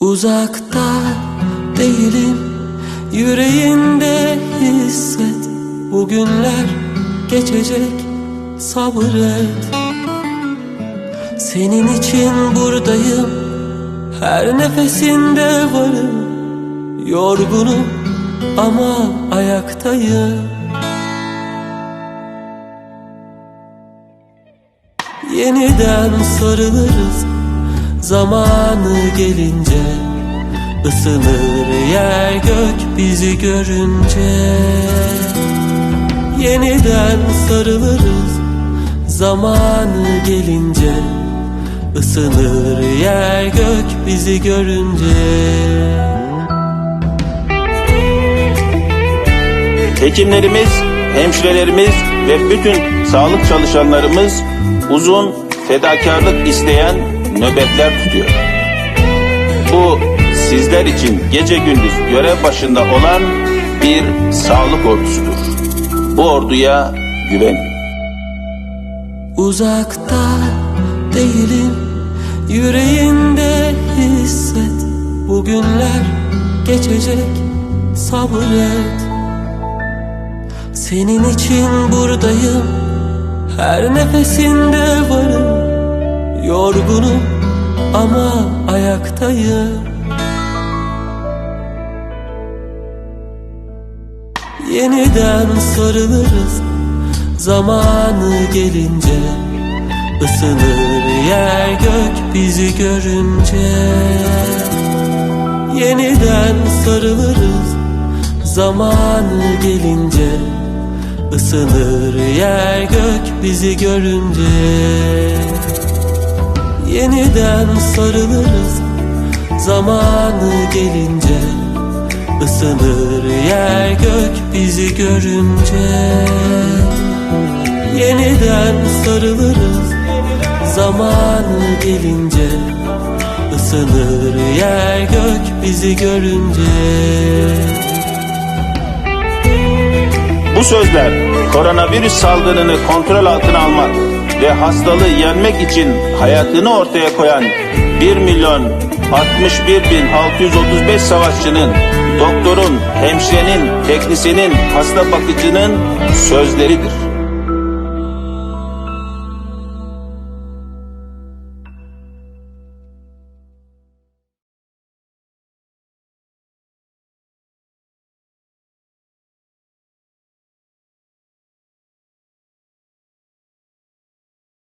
Uzakta değilim Yüreğinde hisset. Bugünler geçecek Sabret Senin için buradayım Her nefesinde varım. Yorgunum ama ayaktayım. Yeniden sarılırız Zamanı gelince ısınır yer gök bizi görünce. Yeniden sarılırız Zamanı gelince ısınır yer gök bizi görünce. Hekimlerimiz, hemşirelerimiz ve bütün sağlık çalışanlarımız uzun fedakarlık isteyen nöbetler tutuyor. Bu sizler için gece gündüz görev başında olan bir sağlık ordusudur. Bu orduya güvenin. Uzakta değilim Yüreğinde hisset Bugünler geçecek Sabret Senin için buradayım Her nefesinde Yorgunum ama ayaktayım. Yeniden sarılırız Zamanı gelince. Isınır yer gök bizi görünce. Yeniden sarılırız Zamanı gelince. Isınır yer gök bizi görünce Yeniden sarılırız. Zamanı gelince ısınır yer gök bizi görünce. Yeniden sarılırız. Zamanı gelince ısınır yer gök bizi görünce. Bu sözler koronavirüs salgınını kontrol altına almak ve hastalığı yenmek için hayatını ortaya koyan 1 milyon 61 bin 635 savaşçının, doktorun, hemşirenin, teknisyenin, hasta bakıcının sözleridir.